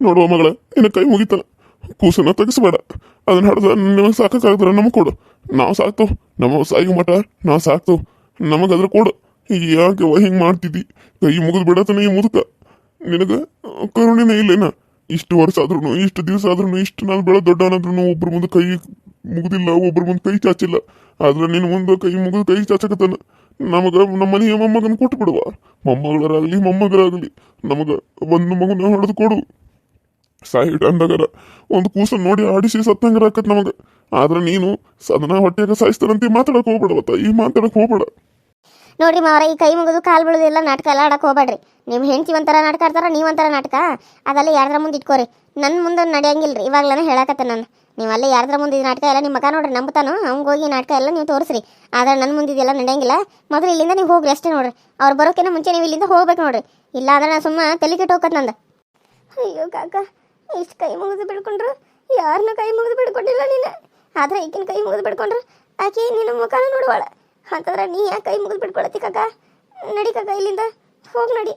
ನೋಡುವ ಮಗಳ, ನಿನ್ನ ಕೈ ಮುಗಿತಾನೆ ಕೂಸನ್ನ ತೆಗಿಸ್ಬೇಡ ಅದನ್ನ ಹಡ್ದ ನಿಮಗೆ ಸಾಕಾಗ್ತಾರ ನಮಗೆ ಕೊಡು. ನಾವು ಸಾಕ್ತೇವೆ. ನಮ್ಮ ಸಾಯಿ ಮಠ, ನಾವು ಸಾಕ್ತೇವೆ. ನಮಗದ್ರ ಕೊಡು. ಯಾಕೆ ಹಿಂಗೆ ಮಾಡ್ತಿದ್ದಿ? ಕೈ ಮುಗಿದು ಬಿಡತನ ಈ ಮುದುಕ. ನಿನಗೆ ಕರುಣಿನೇ ಇಲ್ಲೇನ? ಇಷ್ಟು ವರ್ಷ ಆದ್ರೂ ಇಷ್ಟು ದಿವಸ ಆದ್ರೂ ಇಷ್ಟು ನಾನು ಬೆಳೆ ದೊಡ್ಡವನಾದ್ರೂ ಒಬ್ರ ಮುಂದೆ ಕೈ ಮುಗುದಿಲ್ಲ, ಒಬ್ರ ಮುಂದೆ ಕೈ ಚಾಚಿಲ್ಲ. ಆದ್ರೆ ನಿನ್ನ ಮುಂದೆ ಕೈ ಮುಗಿದು ಕೈ ಚಾಚಕತ್ತಾನ ನಮಗ ನಮ್ಮ ಮನೆಯ ಮೊಮ್ಮಗನ ಕೊಟ್ಟು ಬಿಡುವ ಮೊಮ್ಮಗಳರಾಗಲಿ, ಮೊಮ್ಮಗರಾಗಲಿ. ನಮಗ ಒಂದು ಮಗುನ ಹೊಡೆದು ಕೊಡು. ಸಾಯಿಡ್ ಅಂದಾಗರ ಒಂದು ಕೂಸನ್ ನೋಡಿ ಆಡಿಸಿ ಸತ್ತಂಗರ ಆಕತ್ ನಮಗ. ಆದ್ರೆ ನೀನು ಸದನ ಹೊಟ್ಟೆಗೆ ಸಾಯಿಸ್ತಾರಂತೆ ಮಾತಾಡಕ್ ಹೋಗ್ಬೇಡವತ್ತ ಈ ಮಾತಾಡಕ್ ಹೋಗ್ಬೇಡ. ನೋಡ್ರಿ ಮಾವರ, ಈ ಕೈ ಮುಗಿದು ಕಾಲು ಎಲ್ಲ ನಾಟಕ ಎಲ್ಲ ಆಡಕ್ಕೆ ಹೋಗ್ಬೇಡ್ರಿ. ನಿಮ್ಮ ಹೆಂಡತಿ ಒಂಥರ ನಾಟಕ ಆಡ್ತಾರ, ನೀವು ಒಂಥರ ನಾಟಕ? ಅದೆಲ್ಲ ಯಾರ್ದ್ರ ಮುಂದೆ ಇಟ್ಕೋರಿ. ನನ್ನ ಮುಂದೆ ನಡೆಯಂಗಿಲ್ಲ ರೀ ಹೇಳಕತ್ತೆ ನಾನು. ನೀವು ಅಲ್ಲೇ ಯಾರ್ದ್ರ ಮುಂದೆ ಈ ನಾಟಕ ಎಲ್ಲ ನಿಮ್ಮ ಮಗ ನೋಡ್ರಿ, ನಂಬ್ತಾನು ಅವ್ಗೆ ಹೋಗಿ ನಾಟಕ ಎಲ್ಲ ನೀವು ತೋರಿಸ್ರಿ. ಆದ್ರೆ ನನ್ನ ಮುಂದೆ ಇದೆಲ್ಲ ನಡೆಯಂಗಿಲ್ಲ. ಮೊದಲು ಇಲ್ಲಿಂದ ನೀವು ಹೋಗ್ರಿ ಅಷ್ಟೇ ನೋಡ್ರಿ. ಅವ್ರು ಬರೋಕಿನ ಮುಂಚೆ ನೀವು ಇಲ್ಲಿಂದ ಹೋಗ್ಬೇಕು ನೋಡ್ರಿ. ಇಲ್ಲ ಅಂದ್ರೆ ನಾನು ಸುಮ್ಮನೆ ತಲೆ ಕೆಟ್ಟು ಹೋಗತ್ತೆ ನಂದು. ಅಯ್ಯೋ ಕಾಕ. ಇಷ್ಟು ಕೈ ಮುಗಿದು ಬಿಡ್ಕೊಂಡ್ರು? ಯಾರನ್ನ ಕೈ ಮುಗಿದು ಬಿಡ್ಕೊಂಡಿಲ್ಲ ನೀನು. ಆದ್ರೆ ಈಗಿನ ಕೈ ಮುಗಿದು ಬಿಡ್ಕೊಂಡ್ರು? ಆಕೆ ನಿನ್ನ ಮುಖನ ನೋಡುವಾಳ. ಅಂತಂದ್ರೆ ನೀ ಯಾಕೆ ಕೈ ಮುಗಿದು ಬಿಡ್ಕೊಳತಿ ಕಾಕ? ನಡಿ ಕಾಕ ಇಲ್ಲಿಂದ. ಹೋಗ್ ನಡಿ.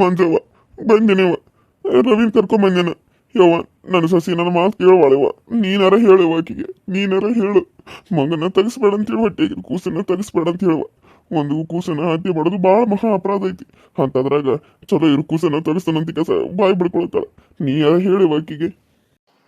ಮಂಜವ್ವ ಬಂದಿನವ ರವಿನ್ ಕರ್ಕೊಂಬಂದೇನ ಯವ್ವ, ನನ್ನ ಸಸಿ ನನ್ನ ಮಾತು ಕೇಳವಾಳವ್ವ. ನೀನಾರ ಹೇಳುವ ಆಕೆಗೆ. ನೀನಾರ ಹೇಳು. ಮಗನ ತೆಗಿಸ್ಬೇಡ ಅಂತೇಳಿ ಹೊಟ್ಟೆಗೆ ಕೂಸನ್ನ ತೆಗಿಸ್ಬೇಡ ಅಂತ ಹೇಳುವ ಒಂದು ಕೂಸನ ಹತ್ಯೆ ಮಾಡೋದು ಭಾಳ ಮಹಾ ಅಪರಾಧ ಐತಿ. ಅಂತದ್ರಾಗ ಚಲೋ ಇರು, ಕೂಸನ್ನ ತೆಗಿಸ್ತಾನಂತ ಕಸ ಬಾಯಿ ಬಿಡ್ಕೊಳ್ತಾಳ ನೀ ಯಾರ ಹೇಳುವ ಆಕಿಗೆ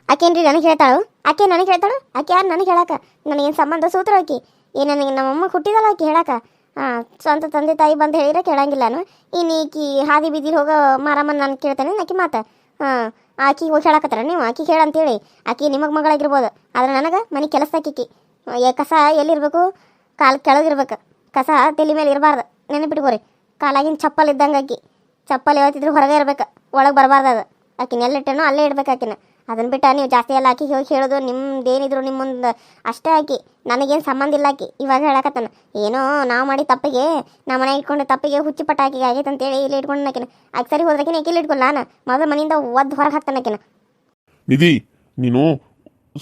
ಆಕೆನ್ರಿ ನನಗೆ ಹೇಳ್ತಾಳು? ಆಕೆ ನನಗೆ ಹೇಳ್ತಾಳು? ಆಕೆ ಯಾರು ನನಗೆ ಹೇಳಾಕ? ನನಗೇನು ಸಂಬಂಧ ಸೂತ್ರ ಆಕಿ? ಏ, ನನಗೆ ನಮ್ಮಮ್ಮ ಹುಟ್ಟಿದಲ್ಲ ಆಕೆ ಹೇಳಾಕ? ಹಾಂ ಸ್ವಂತ ತಂದೆ ತಾಯಿ ಬಂದು ಹೇಳಿದ್ರೆ ಕೇಳಂಗಿಲ್ಲ ನಾನು. ಇನ್ನು ಈಕಿ ಹಾದಿ ಬೀದಿಲಿ ಹೋಗೋ ಮಾರಮ್ಮನ ನಾನು ಕೇಳ್ತೇನೆ ಆಕಿ ಮಾತ. ಹಾಂ, ಆಕಿಗೆ ಹೋಗಿ ಹೇಳಕತ್ತಾರ ನೀವು? ಅಂತ ಹೇಳಿ ಆಕಿ ನಿಮಗೆ ಮಗಳಾಗಿರ್ಬೋದು. ಆದ್ರೆ ನನಗೆ ಮನೆ ಕೆಲಸ ಏ, ಕಸ ಎಲ್ಲಿರ್ಬೇಕು? ಕಾಲು ಕೆಳಗಿರ್ಬೇಕು. ಕಸ ತಲೆ ಮೇಲೆ ಇರಬಾರ್ದು. ನೆನಪಿಟ್ಕೋರಿ. ಕಾಲಾಗಿನ ಚಪ್ಪಲ್ ಇದ್ದಂಗೆ ಆಕಿ. ಚಪ್ಪಲ್ ಯಾವತ್ತಿದ್ರು ಹೊರಗೆ ಇರ್ಬೇಕು. ಒಳಗೆ ಬರಬಾರ್ದು ಅದು. ಆಕಿನ ಎಲ್ಲಿಟ್ಟನೋ ಅಲ್ಲೇ ಇಡ್ಬೇಕು ಆಕಿನ. ಅದನ್ನ ಬಿಟ್ಟು ನೀವು ಜಾಸ್ತಿ ಎಲ್ಲ ಆಕಿ ಹೋಗಿ ಹೇಳೋದು ನಿಮ್ದೇನಿದ್ರು ನಿಮ್ಮ ಅಷ್ಟೇ ಆಕಿ. ನನಗೇನು ಸಂಬಂಧ ಇಲ್ಲ ಆಕಿ. ಇವಾಗ ಹೇಳಕತ್ತಾನ. ಏನೋ ನಾವು ಮಾಡಿ ತಪ್ಪಿಗೆ ನಮ್ಮ ಮನೆ ಇಟ್ಕೊಂಡು ತಪ್ಪಿಗೆ ಹುಚ್ಚಿ ಪಟ್ಟ ಆಕಿಗೆ ಆಗೈತೆ ಅಂತೇಳಿ ಇಲ್ಲಿ ಇಟ್ಕೊಂಡು ಆಕಿನ. ಆಕೆ ಸರಿ ಹೋದ್ರಕಿನ ಇಲ್ಲಿ ಇಟ್ಕೊಲ್ಲ ನಾನು ಮೊದಲು ಮನೆಯಿಂದ ಒದ್ದು ಹೊರಗೆ ಹಾಕ್ತಾನೆ ಆಕಿನ. ನಿಧಿ, ನೀನು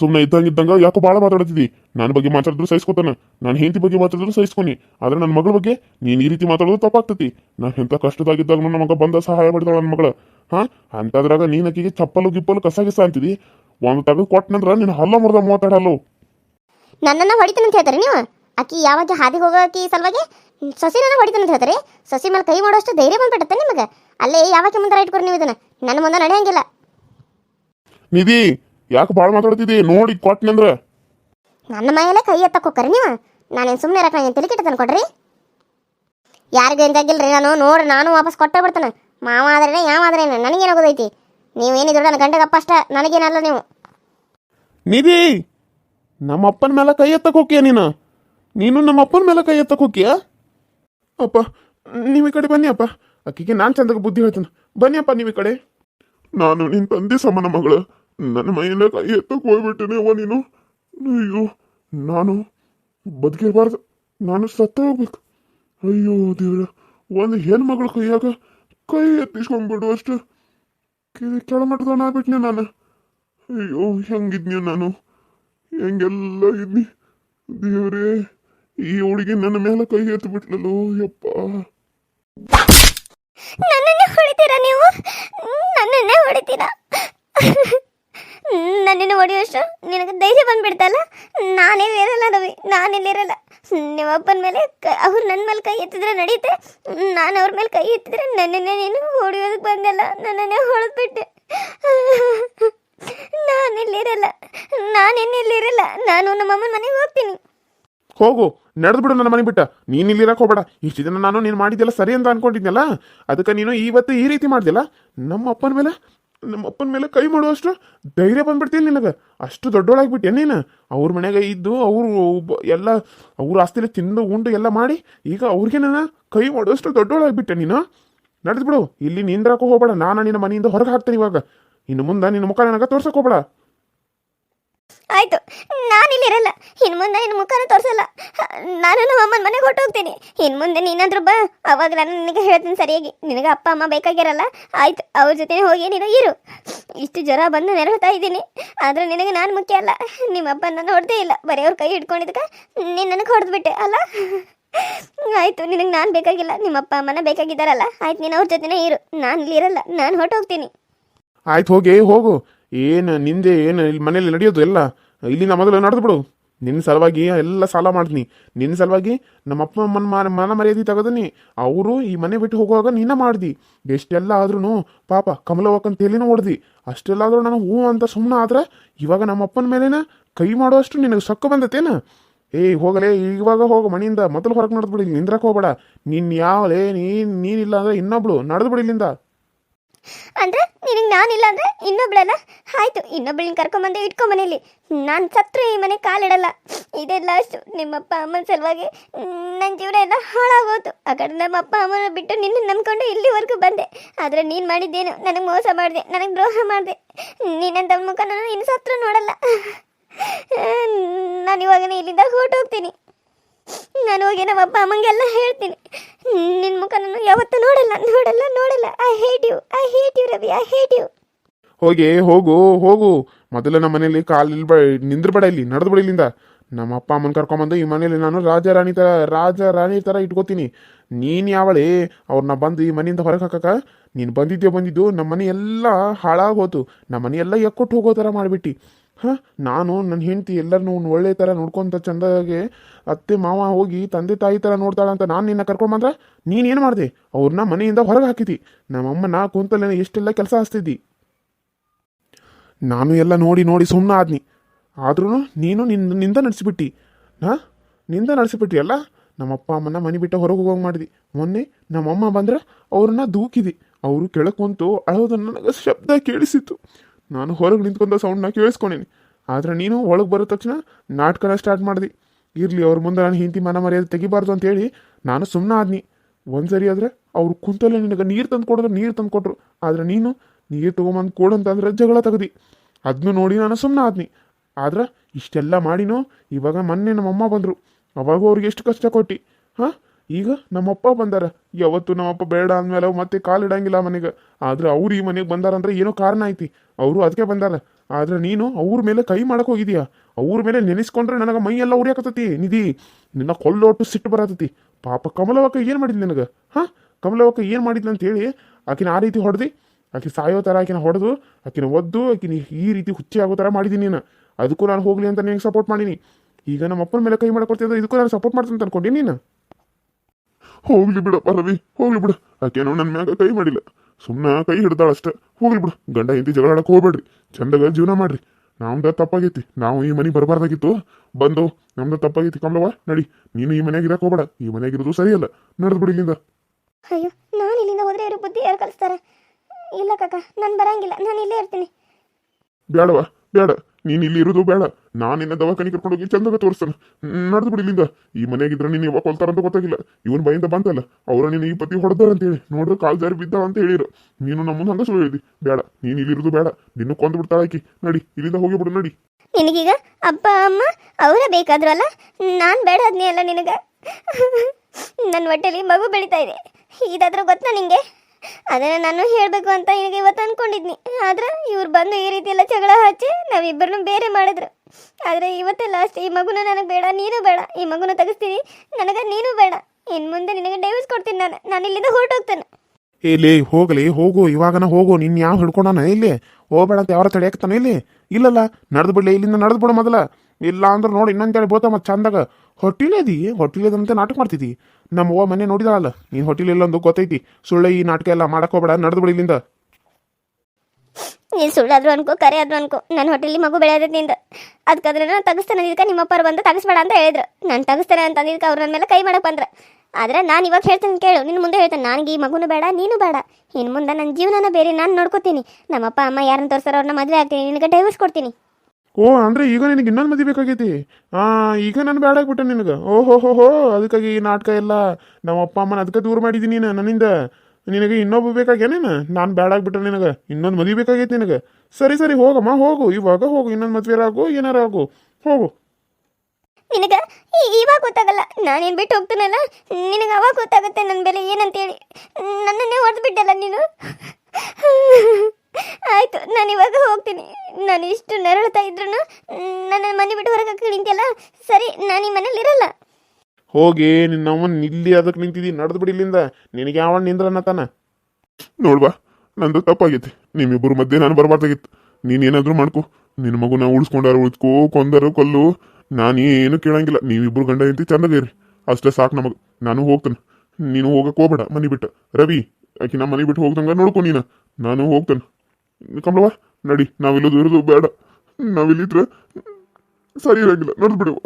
ಸುಮ್ಮನೆ ಇದ್ದಂಗೆ ಇದ್ದಂಗ ಯಾಕೋ ಭಾಳ ಮಾತಾಡ್ತಿದ್ದಿ? ನನ್ನ ಬಗ್ಗೆ ಮಾತಾಡಿದ್ರು ಸಹಿಸ್ಕೊತಾನೆ. ನಾನು ಹೆಂಡತಿ ಬಗ್ಗೆ ಮಾತಾಡಿದ್ರು ಸಹಿಸ್ಕೊನಿ. ಆದ್ರೆ ನನ್ನ ಮಗಳ ಬಗ್ಗೆ ನೀನು ಈ ರೀತಿ ಮಾತಾಡೋದು ತಪ್ಪಾಗ್ತತಿ. ನಾ ಎಂಥ ಕಷ್ಟದಾಗಿದ್ದಾಗ ನನ್ನ ಮಗ ಬಂದ ಸಹಾಯ ಮಾಡಿದಳು ನನ್ನ ಮಗಳ. ಹಾ? ಅಂತದ್ರಾಗ ನೀನು ಆಕಿಗೆ ಚಪ್ಪಲು ಗಿಪ್ಪಲು ಕಸ ಗಿಸ ಅಂತಿದಿ. ಒಂದು ತಗದು ಕೊಟ್ಟನಂದ್ರ ನೀನು ಹಲ್ಲ ಮುರ್ದ ಮಾತಾಡಲ್ಲು ನನ್ನನ್ನು ಹೊಡಿತೀನಿ ಅಂತ ಹೇಳ್ತಾರೆ ನೀವು? ಆಕಿ ಯಾವಾಗ ಹಾದಿ ಹೋಗೋಕಿ ಸಲುವಾಗಿ? ಸಸಿ ನನ್ನ ಹೊಡಿತಾನೆ ಅಂತ ಹೇಳ್ತಾರೆ. ಸಸಿ ಮೇಲೆ ಕೈ ಮಾಡೋಷ್ಟು ಧೈರ್ಯ ಬಂದ್ಬಿಟ್ಟತ್ತೆ ನಿಮಗೆ? ಅಲ್ಲೇ ಯಾವಾಗ ಮುಂದೆ ಇಟ್ಕೊರಿ ನೀವು ಇದನ್ನ? ನನ್ನ ಮುಂದೆ ನಡೆಯಂಗಿಲ್ಲ. ನಿಧಿ ಯಾಕೆ ಭಾಳ ಮಾತಾಡ್ತಿದ್ದಿ? ನೋಡಿ ಕೊಟ್ಟನಂದ್ರ ನನ್ನ ಮೈಯಲ್ಲೇ ಕೈ ಎತ್ತಕ್ಕೆ ಹೋಗ್ರಿ ನೀವು? ನಾನೇನು ಸುಮ್ಮನೆ ಇರಕ್ಕೆ ನಾನು ತಲೆ ಕೆಟ್ಟ ಕೊಡ್ರಿ? ಯಾರಿಗೂ ಹೆಂಗಾಗಿಲ್ರಿ ನಾನು? ನೋಡಿ ನಾನು ವಾಪಸ್ ಕೊಟ್ಟೇ ಬಿಡ್ತಾನೆ. ಮಾವ ಆದ್ರೇನೆ ಯಾವ ಆದ್ರೇನೆ? ನನಗೇನಾಗೋದೈತಿ ನೀವು ಏನಿದ್ರು ನನ್ನ ಗಂಟೆಗಪ್ಪ ಅಷ್ಟ ನನಗೇನಲ್ಲ ನೀವು. ನಿಧಿ! ನಮ್ಮ ಅಪ್ಪನ ಮೇಲೆ ಕೈ ಎತ್ತಕ್ಕೆ ನೀನು? ನೀನು ನಮ್ಮ ಅಪ್ಪನ ಮೇಲೆ ಕೈ ಎತ್ತಕ್ಕೆ ಅಪ್ಪ ನೀವು ಈ ಕಡೆ ಬನ್ನಿ ಅಪ್ಪ. ಅಕ್ಕಿಗೆ ನಾನು ಚಂದಕ್ಕೆ ಬುದ್ಧಿ ಹೇಳ್ತೇನೆ. ಬನ್ನಿ ಅಪ್ಪ ನೀವು ಈ ಕಡೆ. ನಾನು ನಿನ್ನ ತಂದೆ ಸಮಾನ ಮಗಳು. ನನ್ನ ಮೈಯಿಂದ ಕೈ ಎತ್ತಕ್ಕೆ ಅವ ನೀನು. ಅಯ್ಯೋ, ನಾನು ಬದುಕಿರಬಾರ್ದು. ನಾನು ಸತ್ತ ಹೋಗ್ಬೇಕು ಅಯ್ಯೋ, ದೇವ್ರ, ಒಂದು ಹೆಣ್ಮಗಳ ಕೈಯಾಗ ಕೈ ಎತ್ತಿಸ್ಕೊಂಡ್ಬಿಡು ಅಷ್ಟು. ಕೆಳಮಟ್ಟದ ಆಗ್ಬಿಟ್ನೆ ನಾನು. ಅಯ್ಯೋ ಹೆಂಗಿದ್ನಿ ನಾನು. ಹೆಂಗೆಲ್ಲ ಇದ್ನಿ. ದೇವ್ರೇ, ಈ ಹುಡುಗಿ ನನ್ನ ಮೇಲೆ ಕೈ ಎತ್ತು ಬಿಟ್ಲಲ್ಲೋ ಯಪ್ಪ. ನನ್ನನ್ನೇ ಹೊಡಿತೀರಾ ನೀವು? ನನ್ನನ್ನೇ ಹೊಡಿತೀರಾ? ನನ್ನನ್ನು ಹೊಡೆಯುವಷ್ಟು ನಿನಗೆ ಧೈರ್ಯ ಬಂದ್ಬಿಡ್ತಲ್ಲ? ನಾನೇ ಇರಲ್ಲ ರವಿ ನಾನಿಲ್ಲಿರಲ್ಲ ನಿಮ್ಮಪ್ಪನ ಮೇಲೆ ಕ, ಅವ್ರು ನನ್ನ ಮೇಲೆ ಕೈ ಎತ್ತಿದ್ರೆ ನಡೀತೆ. ನಾನು ಅವ್ರ ಮೇಲೆ ಕೈ ಎತ್ತಿದ್ರೆ ನನ್ನನ್ನೇ ನೀನು ಹೊಡೆಯೋದಕ್ಕೆ ಬಂದಲ್ಲ, ನನ್ನನ್ನೇ ಹೊಡೆದ್ಬಿಟ್ಟೆ ನಾನಿಲ್ಲಿರಲ್ಲ ನಾನಿನ್ನಿಲ್ಲಿರಲ್ಲ ನಾನು ನಮ್ಮಮ್ಮನ ಮನೆಗೆ ಹೋಗ್ತೀನಿ. ಹೋಗು, ನಡೆದು ಬಿಡು ನನ್ನ ಮನೆ ಬಿಟ್ಟ. ನೀನು ಇಲ್ಲಿ ಇರಕ್ಕೆ ಹೋಗ್ಬೇಡ. ಇಷ್ಟು ದಿನ ನಾನು ನೀನು ಮಾಡಿದ್ದೆಲ್ಲ ಸರಿ ಅಂತ ಅನ್ಕೊಂಡಿದ್ನಲ್ಲ? ಅದಕ್ಕೆ ನೀನು ಇವತ್ತು ಈ ರೀತಿ ಮಾಡ್ದಿಲ್ಲ? ನಮ್ಮ ಅಪ್ಪನ ಮೇಲೆ ನಮ್ಮ ಅಪ್ಪನ ಮೇಲೆ ಕೈ ಮಾಡುವಷ್ಟು ಧೈರ್ಯ ಬಂದ್ಬಿಡ್ತೀನಿ ನಿನಗೆ. ಅಷ್ಟು ದೊಡ್ಡೋಳಾಗ್ಬಿಟ್ಟೆ ನೀನು. ಅವ್ರ ಮನೆಗೆ ಇದ್ದು ಅವರು ಎಲ್ಲ ಅವ್ರ ಆಸ್ತಿಲಿ ತಿಂದು ಉಂಡು ಎಲ್ಲ ಮಾಡಿ ಈಗ ಅವ್ರಿಗೆ ನಾನು ಕೈ ಮಾಡುವಷ್ಟು ದೊಡ್ಡೋಳಾಗ್ಬಿಟ್ಟೆ ನೀನು. ನಡೆದ್ಬಿಡು. ಇಲ್ಲಿ ನಿಂದ್ರಕ್ಕೂ ಹೋಗ್ಬೇಡ. ನಾನು ನಿನ್ನ ಮನೆಯಿಂದ ಹೊರಗೆ ಹಾಕ್ತೇನೆ ಇವಾಗ. ಇನ್ನು ಮುಂದೆ ನಿನ್ನ ಮುಖ ನನಗೆ ತೋರ್ಸಕ್ಕೆ ಹೋಗ್ಬೇಡ. ಆಯ್ತು, ನಾನಿಲ್ಲಿರಲ್ಲ. ಇನ್ನು ಮುಂದೆ ನಿನ್ನ ಮುಖನ ತೋರಿಸಲ್ಲ. ನಾನು ನಮ್ಮ ಅಮ್ಮನ ಮನೆಗೆ ಹೊಟ್ಟೋಗ್ತೀನಿ ಇನ್ನು ಮುಂದೆ ನೀನಾದ್ರೂ ಬಾ, ಅವಾಗ ನಾನು ನಿನಗೆ ಹೇಳ್ತೀನಿ ಸರಿಯಾಗಿ. ನಿನಗೆ ಅಪ್ಪ, ಅಮ್ಮ ಬೇಕಾಗಿರಲ್ಲ ಆಯ್ತು, ಅವ್ರ ಜೊತೆ ಹೋಗಿ ನೀನು ಇರು. ಇಷ್ಟು ಜ್ವರ ಬಂದು ನೆರಳ್ತಾ ಇದ್ದೀನಿ. ಆದರೆ ನಿನಗೆ ನಾನು ಮುಖ್ಯ ಅಲ್ಲ. ನಿಮ್ಮ ಅಪ್ಪ ನನ್ನ ಹೊಡೆದೇ ಇಲ್ಲ. ಬರೀ ಅವ್ರ ಕೈ ಹಿಡ್ಕೊಂಡಿದ್ದಕ್ಕೆ ನೀನು ನನಗೆ ಹೊಡೆದ್ಬಿಟ್ಟೆ, ಅಲ್ಲ? ಆಯ್ತು, ನಿನಗೆ ನಾನು ಬೇಕಾಗಿಲ್ಲ. ನಿಮ್ಮ ಅಪ್ಪ, ಅಮ್ಮನ ಬೇಕಾಗಿದ್ದಾರಲ್ಲ. ಆಯ್ತು, ನೀನು ಅವ್ರ ಜೊತೆನೇ ಇರು. ನಾನು ಇಲ್ಲಿ ಇರಲ್ಲ ನಾನು ಹೊರಟೋಗ್ತೀನಿ. ಆಯ್ತು, ಹೋಗಿ, ಹೋಗು. ಏನು ನಿಂದೆ ಏನು ಇಲ್ಲಿ ಮನೇಲಿ ನಡೆಯೋದು ಎಲ್ಲ, ಇಲ್ಲಿಂದ ಮೊದಲು ನಡೆದು ಬಿಡು. ನಿನ್ನ ಸಲುವಾಗಿ ಎಲ್ಲ ಸಾಲ ಮಾಡ್ತೀನಿ. ನಿನ್ನ ಸಲುವಾಗಿ ನಮ್ಮ ಅಪ್ಪ ಅಮ್ಮನ ಮನ ಮನ ಮರ್ಯಾದೆ ತೆಗೆದನಿ ಅವರು ಈ ಮನೆ ಬಿಟ್ಟು ಹೋಗುವಾಗ ನಿನ್ನ ಮಾಡ್ದಿ. ಎಷ್ಟೆಲ್ಲ ಆದ್ರೂ ಪಾಪ ಕಮಲವಕ್ಕಂತ ತೇಲಿನ ಹೊಡ್ದಿ ಅಷ್ಟೆಲ್ಲ ಆದ್ರೂ ನಾನು ಹೂ ಅಂತ ಸುಮ್ಮನೆ ಆದ್ರೆ ಇವಾಗ ನಮ್ಮ ಅಪ್ಪನ ಮೇಲೇನ ಕೈ ಮಾಡುವಷ್ಟು ನಿನಗೆ ಸೊಕ್ಕ ಬಂದತೇನ ಏಯ್ ಹೋಗಲೇ, ಇವಾಗ ಹೋಗು, ಮನೆಯಿಂದ ಮೊದಲು ಹೊರಗೆ ನಡೆದು ಬಿಡಿ ನಿಂದ್ರಕ್ಕೆ ಹೋಗ್ಬೇಡ. ನೀನ್ ಯಾವಲೇ, ನೀನ್, ನೀನಿಲ್ಲ ಅಂದ್ರೆ ಇನ್ನೊಬ್ಳು ನಡೆದು ಬಿಡಿ ಇಲ್ಲಿಂದ. ಅಂದ್ರೆ ನಿನಗೆ ನಾನಿಲ್ಲ ಅಂದ್ರೆ ಇನ್ನೊಬ್ಳಲ್ಲ? ಆಯ್ತು ಕರ್ಕೊಂಬಂದೆ ಇಟ್ಕೊ ಮನೇಲಿ ನಾನು ಸತ್ರು ಈ ಮನೆ ಕಾಲಿಡಲ್ಲ. ಇದೇ ಲಾಸ್ಟ್ ನಿಮ್ಮಪ್ಪ ಅಮ್ಮನ ಸಲುವಾಗಿ ನನ್ನ ಜೀವನ ಎಲ್ಲ ಹಾಳಾಗೋತು. ಆ ಕಡೆ ನಮ್ಮ ಅಪ್ಪ ಅಮ್ಮನ ಬಿಟ್ಟು ನಿನ್ನ ನಂಬ್ಕೊಂಡು ಇಲ್ಲಿವರೆಗೂ ಬಂದೆ. ಆದರೆ ನೀನು ಮಾಡಿದ್ದೇನು? ನನಗೆ ಮೋಸ ಮಾಡಿದೆ, ನನಗೆ ದ್ರೋಹ ಮಾಡಿದೆ. ನೀನಂತ ಮುಖ ನಾನು ಇನ್ನು ಸತ್ರ ನೋಡಲ್ಲ. ನಾನು ಇವಾಗನೇ ಇಲ್ಲಿಂದ ಹೊರಟೋಗ್ತೀನಿ ನಾನು ಹೋಗಿ ನಮ್ಮ ಅಪ್ಪ ಅಮ್ಮಂಗೆಲ್ಲ ಹೇಳ್ತೀನಿ. ನಿನ್ನ ಮುಖ ನಾನು ಯಾವತ್ತೂ ನೋಡಲ್ಲ ನೋಡಲ್ಲ ನೋಡಲ್ಲ. I hate you I hate you Ravi I hate you ಹೋಗಿ, ಹೋಗು ಹೋಗು. ಮೊದಲು ನಮ್ಮ ಮನೇಲಿ ಕಾಲು ಇಲ್ಬ ನಿಂದ್ರಬೇಡ ಇಲ್ಲಿ ನಡೆದು ಬಿಡಿ ಇಲ್ಲಿಂದ. ನಮ್ಮ ಅಪ್ಪ ಅಮ್ಮನ ಕರ್ಕೊಂಬಂದು ಈ ಮನೇಲಿ ನಾನು ರಾಜ ರಾಣಿ ಥರ ರಾಜ ರಾಣಿ ಥರ ಇಟ್ಕೋತೀನಿ. ನೀನು ಯಾವಳಿ? ಅವ್ರನ್ನ ಬಂದು ಈ ಮನೆಯಿಂದ ಹೊರಗೆ ಹಾಕಕ್ಕ? ನೀನು ಬಂದಿದ್ದೆ ಬಂದಿದ್ದು, ನಮ್ಮ ಮನೆ ಎಲ್ಲ ಹಾಳಾಗೋತು ನಮ್ಮ ಮನೆ ಎಲ್ಲ ಎಕ್ಕೊಟ್ಟು ಹೋಗೋ ಥರ ಮಾಡಿಬಿಟ್ಟು. ಹಾಂ? ನಾನು ನನ್ನ ಹೆಂಡತಿ ಎಲ್ಲರನ್ನೂ ಒಳ್ಳೆ ಥರ ನೋಡ್ಕೊಂತ ಚಂದಾಗೆ ಅತ್ತೆ, ಮಾವ ಹೋಗಿ ತಂದೆ, ತಾಯಿ ಥರ ನೋಡ್ತಾಳಂತ ನಾನು ನಿನ್ನ ಕರ್ಕೊಂಬಂದ್ರೆ ಏನು ಮಾಡಿದೆ? ಅವ್ರನ್ನ ಮನೆಯಿಂದ ಹೊರಗೆ ಹಾಕಿದ್ದಿ ನಮ್ಮಮ್ಮನ ಕುಂತಲ್ಲೇನೆ ಎಷ್ಟೆಲ್ಲ ಕೆಲಸ ಹಚ್ತಿದ್ದಿ ನಾನು ಎಲ್ಲ ನೋಡಿ ನೋಡಿ ಸುಮ್ಮನೆ ಆದ್ನಿ. ಆದ್ರೂ ನೀನು ನಿನ್ನ ನಿಂದ ನಡೆಸಿಬಿಟ್ಟಿ. ಹಾಂ? ನಿಂದ ನಡೆಸಿಬಿಟ್ಟಿ ಅಲ್ಲ? ನಮ್ಮಪ್ಪ ಅಮ್ಮನ ಮನೆ ಬಿಟ್ಟು ಹೊರಗೆ ಹೋಗೋಂಗೆ ಮಾಡಿದಿ. ಮೊನ್ನೆ ನಮ್ಮಮ್ಮ ಬಂದ್ರೆ ಅವ್ರನ್ನ ದೂಕಿದಿ. ಅವರು ಕೆಳಕೊಂತು ಕುಂತು ಅಳೋದನ್ನು ನನಗೆ ಶಬ್ದ ಕೇಳಿಸಿತ್ತು. ನಾನು ಹೊರಗೆ ನಿಂತ್ಕೊಂಡ ಸೌಂಡ್ನ ಕೇಳಿಸ್ಕೊಂಡಿನಿ. ಆದರೆ ನೀನು ಒಳಗೆ ಬರೋ ತಕ್ಷಣ ನಾಟಕನ ಸ್ಟಾರ್ಟ್ ಮಾಡಿದಿ. ಇರಲಿ, ಅವ್ರ ಮುಂದೆ ನಾನು ಹಿಂತಿ ಮನ ಮರ್ಯಾದೆ ತೆಗಿಬಾರ್ದು ಅಂತೇಳಿ ನಾನು ಸುಮ್ಮನೆ ಆದ್ನಿ. ಒಂದ್ಸರಿ ಆದರೆ ಅವ್ರು ಕುಂತಲ್ಲೇ ನಿನಗೆ ನೀರು ತಂದು ಕೊಡಿದ್ರೆ ನೀರು ತಂದು ಕೊಟ್ರು ಆದರೆ ನೀನು ನೀರು ತೊಗೊಂಬಂದು ಕೊಡಂತಂದ್ರೆ ಜಗಳ ತಗದಿ. ಅದನ್ನು ನೋಡಿ ನಾನು ಸುಮ್ಮನೆ ಆದ್ನಿ. ಆದ್ರೆ ಇಷ್ಟೆಲ್ಲ ಮಾಡಿನೋ ಇವಾಗ ಮೊನ್ನೆ ನಮ್ಮಮ್ಮ ಬಂದರು. ಅವಾಗ ಅವ್ರಿಗೆ ಎಷ್ಟು ಕಷ್ಟ ಕೊಟ್ಟು. ಹಾಂ? ಈಗ ನಮ್ಮಪ್ಪ ಬಂದಾರ. ಯಾವತ್ತು ನಮ್ಮಪ್ಪ ಬೇಡ ಅಂದಮೇಲೆ ಮತ್ತೆ ಕಾಲಿಡಂಗಿಲ್ಲ ಮನೆಗೆ. ಆದ್ರೆ ಅವ್ರು ಈ ಮನೆಗೆ ಬಂದಾರಂದ್ರೆ ಏನೋ ಕಾರಣ ಐತಿ. ಅವರು ಅದಕ್ಕೆ ಬಂದಾರ. ಆದ್ರೆ ನೀನು ಅವ್ರ ಮೇಲೆ ಕೈ ಮಾಡಕ್ಕೆ ಹೋಗಿದೀಯ? ಅವ್ರ ಮೇಲೆ ನೆನೆಸ್ಕೊಂಡ್ರೆ ನನಗೆ ಮೈ ಎಲ್ಲ ಉರಿಯಾಕತ್ತತಿ ನಿಧಿ. ನಿನ್ನ ಕೊಲ್ಲೊಟ್ಟು ಸಿಟ್ಟು ಬರತತಿ. ಪಾಪ ಕಮಲವಕ್ಕ ಏನು ಮಾಡಿದ್ಲು ನಿನಗೆ? ಹಾಂ? ಕಮಲವಕ್ಕ ಏನು ಅಂತ ಹೇಳಿ ಆಕಿನ ಆ ರೀತಿ ಹೊಡೆದಿ. ಆಕಿ ಸಾಯೋ ಥರ ಆಕಿನ ಹೊಡೆದು, ಆಕಿನ ಒದ್ದು, ಆಕಿನ ಈ ರೀತಿ ಹುಚ್ಚಿ ಆಗೋ ಥರ ಮಾಡಿದ್ದೀನಿ ನೀನು. ಅದಕ್ಕೂ ನಾನು ಹೋಗಲಿ ಅಂತ ನಿನಗೆ ಸಪೋರ್ಟ್ ಮಾಡೀನಿ. ಈಗ ನಮ್ಮ ಅಪ್ಪನ ಮೇಲೆ ಕೈ ಮಾಡ್ಕೊಡ್ತಿದ್ದೆ ಇದಕ್ಕೂ ನಾನು ಸಪೋರ್ಟ್ ಮಾಡ್ತೀನಿ ಅಂತ ಅನ್ಕೊಂಡಿ ನೀನು. ಹೋಗ್ಲಿ ಬಿಡಪ್ಪ ರವಿ, ಹೋಗ್ಲಿ ಬಿಡು. ಆಕೇನು ನನ್ನ ಮ್ಯಾಗ ಕೈ ಮಾಡಿಲ್ಲ. ಸುಮ್ಮನೆ ಕೈ ಹಿಡ್ದಾಳಷ್ಟೆ ಹೋಗ್ಲಿ ಬಿಡು. ಗಂಡ ಹಿಂದಿ ಜಗಳಾಡಕ್ಕೆ ಹೋಗ್ಬೇಡ್ರಿ. ಚಂದಾಗ ಜೀವನ ಮಾಡ್ರಿ. ನಮ್ದ ತಪ್ಪಾಗೈತಿ. ನಾವು ಈ ಮನೆಗೆ ಬರಬಾರ್ದಾಗಿತ್ತು. ಬಂದು, ನಮ್ದು ತಪ್ಪಾಗೈತಿ ಕಮಲವ್ವ, ನಡಿ. ನೀನು ಈ ಮನೆಯಾಗ ಹೋಗ್ಬೇಡ. ಈ ಮನೆಯಾಗಿರೋದು ಸರಿಯಲ್ಲ. ನಡೆದು ಬಿಡಿ ಇಲ್ಲಿಂದ. ಅಯ್ಯೋ, ನಾನು ಇಲ್ಲಿಂದ ಹೋದ್ರೆ ಬುದ್ಧಿ ಯಾರು ಕಲಿಸ್ತಾರೆ? ಇಲ್ಲ ಕಾಕ ನಾನು ಬರಂಗಿಲ್ಲ ನಾನು ಇಲ್ಲೇ ಇರ್ತೀನಿ. ಬೇಡವಾ ಬೇಡ ನೀನ್ ಇಲ್ಲಿ ಇರೋದು ಬೇಡ ನಾನು ನಿನ್ನ ದವಾಖಾನೆ ಕರ್ಕೊಂಡು ಹೋಗಿ ಚಂದಾಗ ತೋರಿಸ್ತಾನೆ. ನಡೆದು ಬಿಡಿ ಇಲ್ಲಿಂದ. ಈ ಮನೆಯಾಗಿದ್ರೆ ನೀನು ಯಾವಾಗ ಕೊಲ್ತಾರಂತ ಗೊತ್ತಾಗಿಲ್ಲ. ಇವನ್ ಬೈಯಿಂದ ಬಂತಲ್ಲ ಅವ್ರ ನೀನು ಈ ಪತಿ ಹೊಡೆದಾರ ಅಂತ ಹೇಳಿ ನೋಡ್ರೆ ಕಾಲ್ ಜಾರಿ ಬಿದ್ದ ಅಂತ ಹೇಳಿರು. ನೀನು ನಮ್ಮನ್ನ ಹಂಗ ಸುಳ್ಳು ಹೇಳಿದಿ. ಬೇಡ ನೀನು ಇಲ್ಲಿ ಇರೋದು ಬೇಡ ನಿನ್ನ ಕೊಂದು ಬಿಡ್ತಾಳ ಆಕಿ. ನಡಿ ಇಲ್ಲಿಂದ ಹೋಗಿ ಬಿಡು ನಡಿ. ನಿನಗೀಗ ಅಪ್ಪ ಅಮ್ಮ ಅವರ ಬೇಕಾದ್ರು ಅಲ್ಲ? ನಾನು ಬೇಡ ಅದ್ನೇ ಅಲ್ಲ ನಿನಗ? ನನ್ನ ಹೊಟ್ಟೆಲಿ ಮಗು ಬೆಳೀತಾ ಇದೆ. ಇದಾದ್ರೂ ಗೊತ್ತಾ ನಿಂಗೆ? ಅದನ್ನು ನಾನು ಹೇಳಬೇಕು ಅಂತ ನಿನಗೆ ಇವತ್ತು ಅಂದ್ಕೊಂಡಿದ್ನಿ ಆದ್ರೆ ಇವ್ರು ಬಂದು ಈ ರೀತಿ ಎಲ್ಲ ಜಗಳ ಹಚ್ಚಿ ನಾವಿಬ್ಬರನ್ನು ಬೇರೆ ಮಾಡಿದ್ರು. ಆದರೆ ಇವತ್ತೇ ಲಾಸ್ಟ್ ಈ ಮಗುನ ನನಗೆ ಬೇಡ, ನೀನು ಬೇಡ. ಈ ಮಗುನ ತೆಗಿಸ್ತೀನಿ, ನನಗೆ ನೀನು ಬೇಡ. ಇನ್ನು ಮುಂದೆ ನಿನಗೆ ಡೈವರ್ಸ್ ಕೊಡ್ತೀನಿ ನಾನು. ನಾನು ಇಲ್ಲಿಂದ ಹೊರಟೋಗ್ತೇನೆ. ಇಲ್ಲಿ ಹೋಗಲಿ, ಹೋಗು, ಇವಾಗನ ಹೋಗು. ನಿನ್ನ ಯಾವ ಹಿಡ್ಕೊಂಡಾನ ಇಲ್ಲಿ? ಹೋಗ್ಬೇಡ ಅಂತ ಯಾರ ತಡೆಯಾಕ್ತಾನೆ ಇಲ್ಲಿ? ಇಲ್ಲಲ್ಲ, ನಡೆದು ಬಿಡ್ಲಿ, ಇಲ್ಲಿಂದ ನಡೆದು ಬಿಡು ಮೊದಲ. ಇಲ್ಲ ಅಂದ್ರೆ ನೋಡಿ ಇನ್ನೊಂದೇಳಿ ಬೋತ ಮತ್ತೆ ಚಂದಾಗ. ಹೊಟ್ಟಿಲೇದಿ? ಹೊಟ್ಟಿಲೇದಂತೆ ನಾಟಕ ಮಾಡ್ತಿದ್ದಿ ನಮ್ಮ ಅವ್ವ ಮನೆ ನೋಡಿದಾಳಲ್ಲ, ನೀನು ಹೋಟೆಲ್ ಒಂದು ಗೊತ್ತೈತಿ. ಸುಳ್ಳೆ ಈ ನಾಟಕ ಎಲ್ಲ ಮಾಡಕ್ ಹೋಗ್ಬೇಡ, ನಡೆದು ಬಿಡಿಲಿಂದ ನೀನು ಸುಳ್ಳಾದ್ರು ಅನ್ಕೋ, ಕರೆ ಆದ್ರು ಅನ್ಕೋ. ನನ್ನ ಹೊಟ್ಟೆಲಿ ಮಗು ಬೆಳೆಯೋದೈತೆ ನಿಂದ ಅದಕ್ಕಾದ್ರೆ ನಾನು ತಗಸ್ತಾನೆ ಅಂದಿದ್ದಕ್ಕೆ ನಿಮ್ಮ ಅಪ್ಪರು ಬಂದು ತಗಸ್ಬೇಡ ಅಂತ ಹೇಳಿದ್ರು. ನಾನು ತಗಸ್ತಾನೆ ಅಂತ ಅಂದಿದ್ದಕ್ಕೆ ಅವ್ರ ಮೇಲೆ ಕೈ ಮಾಡಕ್ಕೆ ಬಂದ್ರೆ. ಆದ್ರೆ ನಾನು ಇವಾಗ ಹೇಳ್ತೇನೆ ಕೇಳು ನಿನ್ನ ಮುಂದೆ ಹೇಳ್ತೇನೆ. ನನಗೆ ಈ ಮಗುನು ಬೇಡ, ನೀನು ಬೇಡ. ಇನ್ನು ಮುಂದೆ ನನ್ನ ಜೀವನನ ಬೇರೆ, ನಾನು ನೋಡ್ಕೋತೀನಿ. ನಮ್ಮಪ್ಪ ಅಮ್ಮ ಯಾರನ್ನ ತೋರಿಸೋರು ಅವ್ರನ್ನ ಮದುವೆ ಆಗ್ತೀನಿ, ನಿನಗೆ ಡೈವರ್ಸ್ ಕೊಡ್ತೀನಿ. ಓ, ಅಂದ್ರೆ ಈಗ ನಿನಗೆ ಇನ್ನೊಂದು ಮದಿ ಬೇಕಾಗೈತಿ? ಆ, ಈಗ ನಾನು ಬೇಡ ಆಗ್ಬಿಟ್ಟೆ ನಿನಗೆ. ಓಹೋ ಹೋ ಹೋ ಅದಕ್ಕಾಗಿ ಈ ನಾಟಕ ಎಲ್ಲ ನಮ್ಮ ಅಪ್ಪ, ಅಮ್ಮನ ಅದಕ್ಕೆ ದೂರ ಮಾಡಿದ್ದೀನಿ ನೀನು, ನನ್ನಿಂದ. ನಿನಗೆ ಇನ್ನೊಬ್ಬ ಬೇಕಾಗ್ಯಾನೇನು ನಾನು? ಬೇಡ ಆಗ್ಬಿಟ್ರೆ ನಿನಗೆ. ಇನ್ನೊಂದು ಮದುವೆ ಬೇಕಾಗೈತಿ ನಿನಗೆ. ಸರಿ ಸರಿ, ಹೋಗಮ್ಮ, ಹೋಗು. ಇವಾಗ ಹೋಗು, ಇನ್ನೊಂದು ಮದುವೆ ಆಗು ಏನಾರ ಆಗು ಹೋಗು. ನಿನಗೆ ಇವಾಗ ಗೊತ್ತಾಗಲ್ಲ. ನಾನೇನು ಬಿಟ್ಟು ಹೋಗ್ತೀನಲ್ಲ? ನಿನಗೆ ಅವಾಗ ಗೊತ್ತಾಗುತ್ತೆ ನನ್ನ ಬೆಲೆ ಏನಂತೇಳಿ. ನನ್ನನ್ನೇ ಹೊಡೆದು ಬಿಟ್ಟಲ್ಲ ನೀನು? ನಾನು ಇವಾಗ ಹೋಗ್ತೀನಿ. ನಾನು ಇಷ್ಟು ನೆರಳ್ತಾ ಇದ್ರು ನನ್ನ ಮನೆ ಬಿಟ್ಟು ಹೊರಗೆ ಹಾಕಿ ನಿಂತಿಯಲ್ಲ? ಸರಿ ನಾನು ಈ ಮನೇಲಿ ಇರಲ್ಲ. ಹೋಗಿ ನಿನ್ನವನ್ ಇಲ್ಲಿ ಅದಕ್ಕೆ ನಿಂತಿದ್ದಿ ನಡೆದು ಬಿಡಿ ಇಲ್ಲಿಂದ. ನಿನಗೆ ಯಾವ ನಿಂದ್ರ ತಾನ? ನೋಡ್ವಾ ನಂದು ತಪ್ಪಾಗೈತಿ. ನಿಮ್ಮಿಬ್ಬರು ಮಧ್ಯೆ ನಾನು ಬರಬಾರ್ದಾಗಿತ್ತು. ನೀನೇನಾದರೂ ಮಾಡ್ಕೊ. ನಿನ್ನ ಮಗುನ ಉಳಿಸ್ಕೊಂಡಾರ ಉಳಿಸ್ಕೋ ಕೊಂದರು ಕೊಲ್ಲು. ನಾನು ಏನು ಕೇಳಂಗಿಲ್ಲ. ನೀವಿಬ್ರು ಗಂಡ ಹೆಂಡತಿ ಚಂದಗೇರಿ ಅಷ್ಟೇ ಸಾಕು ನಮಗೆ. ನಾನು ಹೋಗ್ತೇನೆ. ನೀನು ಹೋಗಕ್ಕೆ ಹೋಗ್ಬೇಡ ಮನೆ ಬಿಟ್ಟು. ರವಿ ಆಕಿ ನಮ್ಮ ಮನೆ ಬಿಟ್ಟು ಹೋಗ್ದಂಗ ನೋಡ್ಕೊ ನೀನು. ನಾನು ಹೋಗ್ತೇನೆ. ಕಮಲವ್ವ ನಡಿ ನಾವಿಲ್ಲದು ಇರೋದು ಬೇಡ. ನಾವಿಲ್ಲಿದ್ರೆ ಸರಿ ಇರಂಗಿಲ್ಲ ನೋಡ್ಬಿಡುವ